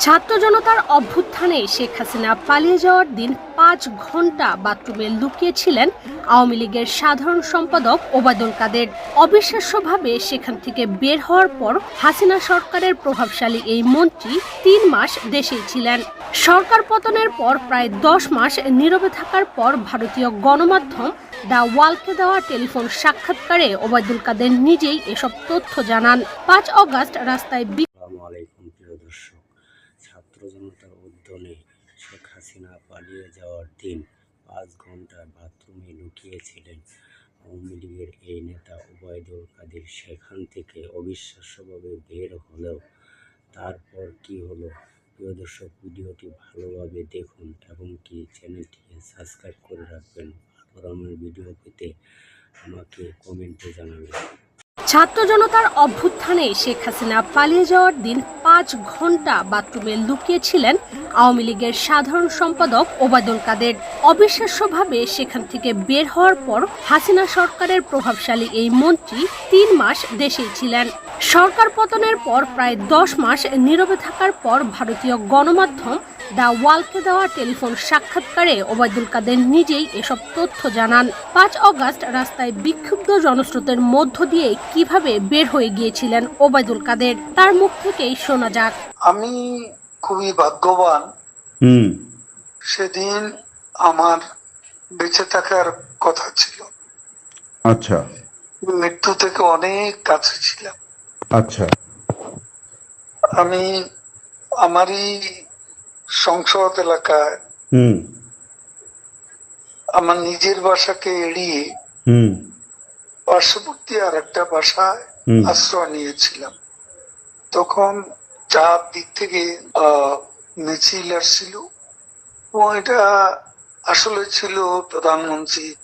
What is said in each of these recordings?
ছাত্র জনতার অভ্যুত্থানে শেখ হাসিনা পালিয়ে যাওয়ার দিন পাঁচ ঘণ্টা বাথরুমে লুকিয়েছিলেন আওয়ামী লীগের সাধারণ সম্পাদক ওবায়দুল কাদের। অবিশ্বাস্যভাবে সেখান থেকে বের হওয়ার পর হাসিনা সরকারের প্রভাবশালী এই মন্ত্রী তিন মাস দেশেই ছিলেন। সরকার পতনের পর প্রায় দশ মাস নীরবে থাকার পর ভারতীয় গণমাধ্যম দ্য ওয়ালকে দেওয়া টেলিফোন সাক্ষাৎকারে ওবায়দুল কাদের নিজেই এসব তথ্য জানান। পাঁচ অগাস্ট রাস্তায় বি- আসসালামু আলাইকুম প্রিয় দর্শক ছাত্র জনতার উদ্যমে। শেখ হাসিনা পালিয়ে যাওয়ার দিন পাঁচ ঘণ্টা বাথরুমে লুকিয়েছিলেন। আওয়ামী লীগের এই নেতা ওবায়দুল কাদের সেখান থেকে অবিশ্বাস্যভাবে বের হলেও তারপর কি হলো? প্রিয় দর্শক, ভিডিওটি ভালোভাবে দেখুন এবং কি চ্যানেলটিকে সাবস্ক্রাইব করে রাখবেন। আর আমার ভিডিও পেতে আমাকে কমেন্টে জানাবেন। ছাত্র জনতার অভ্যুত্থানে শেখ হাসিনা পালিয়ে যাওয়ার দিন পাঁচ ঘণ্টা বাথরুমে লুকিয়েছিলেন আওয়ামী লীগের সাধারণ সম্পাদক ওবায়দুল কাদের। অবিশ্বাস্যভাবে সেখান থেকে বের হওয়ার পর হাসিনা সরকারের প্রভাবশালী এই মন্ত্রী তিন মাস দেশেই ছিলেন। সরকার পতনের পর প্রায় দশ মাস নীরবে থাকার পর ভারতীয় গণমাধ্যম দ্য ওয়ালকে দেওয়া টেলিফোন সাক্ষাৎকারে ওবায়দুল কাদের নিজেই এসব তথ্য জানান। পাঁচ অগাস্ট রাস্তায় বিক্ষুব্ধ জনস্রোতের মধ্য দিয়ে কীভাবে বের হয়ে গিয়েছিলেন ওবায়দুল কাদের? তার মুখ থেকেই শোনা যাক। আমি খুবই ভাগ্যবান। হুম। সেদিন আমার বেঁচে থাকার কথা ছিল। আচ্ছা। মৃত্যু থেকে অনেক কাছে ছিলাম। আচ্ছা। আমি আমারই সংসদ এলাকায় হুম। আমার নিজের বাসাকে এড়িয়ে হুম। পার্শ্ববর্তী আর একটা বাসায় আশ্রয় নিয়েছিলাম। তখন চার দিক থেকে আহ, মিছিল আসছিল এবং এটা আসলে ছিল প্রধানমন্ত্রী।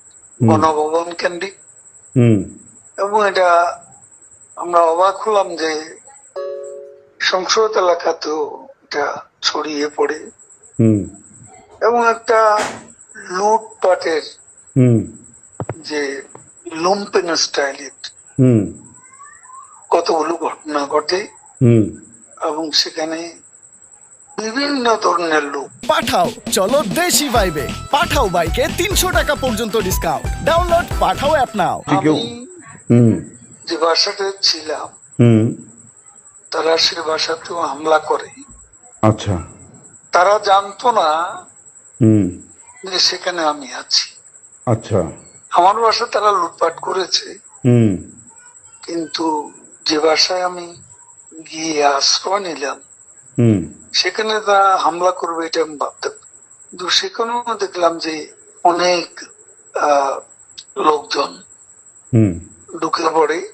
গণভবন কেন্দ্রিক হুম। এবং এটা আমরা অবাক হলাম যে সংসদ এলাকাতেও এটা ছড়িয়ে পড়ে। এবং একটা লুটপাটের হুম। যে লুম্পেন স্টাইলের হুম। কতগুলো ঘটনা ঘটে। হুম। এবং সেখানে বিভিন্ন ধরনের লোক। পাঠাও চলো দেশি ভাইবে পাঠাও বাইকে তিনশো টাকা পর্যন্ত ডিসকাউন্ট ডাউনলোড পাঠাও অ্যাপ নাও আমি হুম। যে বাসাতে ছিলাম তারা সে বাসাতেও হামলা করে। আচ্ছা। তারা জানতো না যে সেখানে আমি আছি। আচ্ছা। আমার বাসা তারা লুটপাট করেছে। কিন্তু যে বাসায় আমি গিয়ে আশ্রয় নিলাম হুম। সেখানে তারা হামলা করবে এটা আমি ভাবতাম কিন্তু সেখানেও দেখলাম যে অনেক আহ, লোকজন হুম। ঢুকে পড়ে।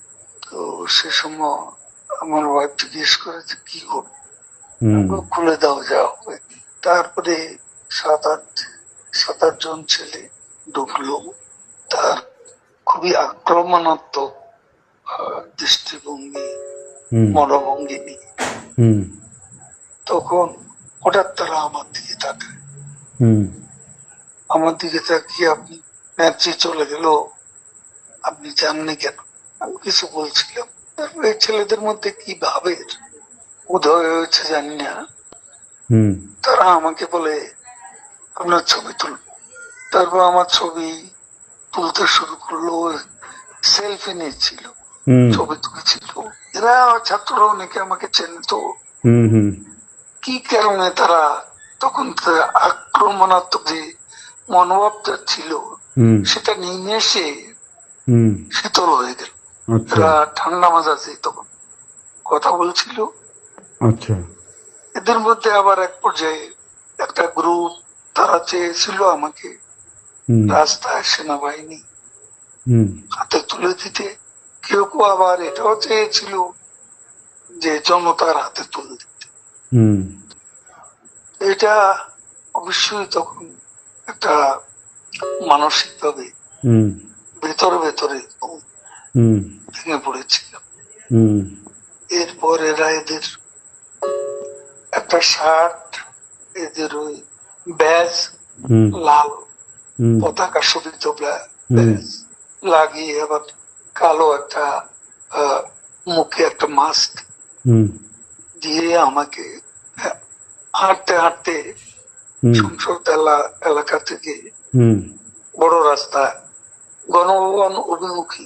তো সে সময় আমার ওয়াইফ জিজ্ঞেস করে যে কি করব? খুলে দাও যা হবে। তারপরে সাত আট সাত আট জন ছেলে ঢুকলো। তার খুবই আক্রমণাত্মক আহ, দৃষ্টিভঙ্গি মনোভঙ্গি নিয়ে। হুম। তখন হঠাৎ তারা আমার দিকে তাকায়। হুম। আমার দিকে তাকিয়ে আপনি ম্যাচে চলে গেল আপনি জাননি কেন? আমি কিছু বলছিলাম। তারপর এই ছেলেদের মধ্যে কি ভাবে উদয় হয়েছে জানি না। তারা আমাকে বলে আপনার ছবি তুল তারপর আমার ছবি তুলতে শুরু করল সেলফি নিচ্ছিল হুম। ছবি তুলেছিল। এরা ছাত্ররা অনেকে আমাকে চেনে তো হুম হুম। কি কারণে তারা তখন আক্রমণাত্মক যে মনোভাবটা ছিল হুম। সেটা নেমে এসে শীতল হয়ে গেল। ঠান্ডা মাজাজে তখন কথা বলছিল। আচ্ছা। এদের মধ্যে আবার এক পর্যায়ে একটা গ্রুপ তারা চেয়েছিল আমাকে রাস্তায় সেনাবাহিনী হাতে তুলে দিতে। কেউ কেউ আবার এটাও চেয়েছিল যে জনতার হাতে তুলে দিতে। হুম। এটা অবশ্যই তখন একটা মানসিক ভাবে ভেতরে ভেতরে ভেঙে পড়েছিল। এরপর এরা এদের একটা শার্ট এদের ওই ব্যাজ লাল পতাকা শোভিত ব্যাজ লাগিয়ে আবার কালো একটা মুখে একটা মাস্ক দিয়ে আমাকে হাঁটতে হাঁটতে সংসদ এলাকা থেকে বড় রাস্তা গণভবন অভিমুখী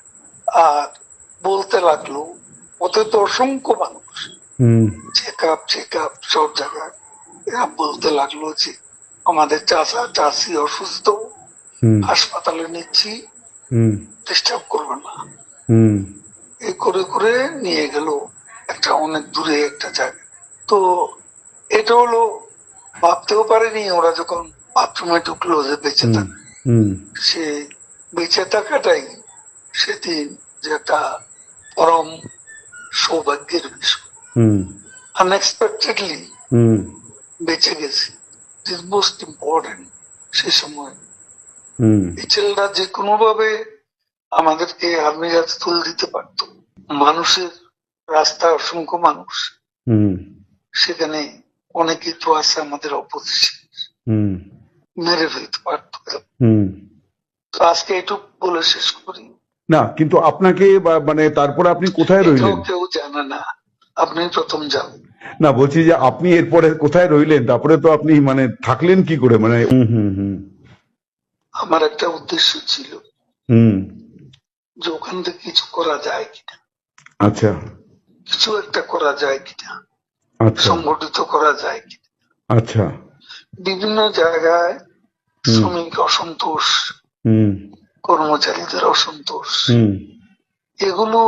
বলতে লাগল ওতে তো অসংখ্য মানুষ। হুম। চেক আপ চেক আপ সব জায়গায়। এরা বলতে লাগল যে আমাদের চাষা চাষি অসুস্থ। হাসপাতালে নিচ্ছি। ডিস্টার্ব করবে না। এই করে করে নিয়ে গেল একটা অনেক দূরে একটা জায়গা তো এটা হলো ভাবতেও পারেনি ওরা যখন বাথরুমে ঢুকলো যে বেঁচে থাকা। সে বেঁচে থাকাটাই সেদিন যে একটা পরম সৌভাগ্যের বিষয়। হুম। আনএক্সপেক্টেডলি হুম। বেঁচে গেছি। ইজ মোস্ট ইম্পর্টেন্ট সে সময়। হুম। এই ছেলেরা যে কোনো ভাবে আমাদেরকে আর্মির হাতে তুলে দিতে পারতো। মানুষের রাস্তা অসংখ্য মানুষ। হুম। সেখানে অনেকেই তো আছে আমাদের অপোজিশন। হুম। মেরে ফেলতে পারতো। আজকে এটুকু বলে শেষ করি। না কিন্তু আপনাকে মানে তারপরে আপনি কোথায় এটাও রইলেন? কেউ জানে না। আপনি প্রথম যান। না বলছি যে আপনি এরপরে কোথায় রইলেন? তারপরে তো আপনি মানে থাকলেন কি করে? মানে হুম হুম হুম। আমার একটা উদ্দেশ্য ছিল হুম। যে ওখান থেকে কিছু করা যায় কিনা। আচ্ছা। কিছু একটা করা যায় কিনা। আচ্ছা। সংগঠিত করা যায় কিনা। আচ্ছা। বিভিন্ন জায়গায় শ্রমিক অসন্তোষ হুম। কর্মচারীদের অসন্তোষ এগুলো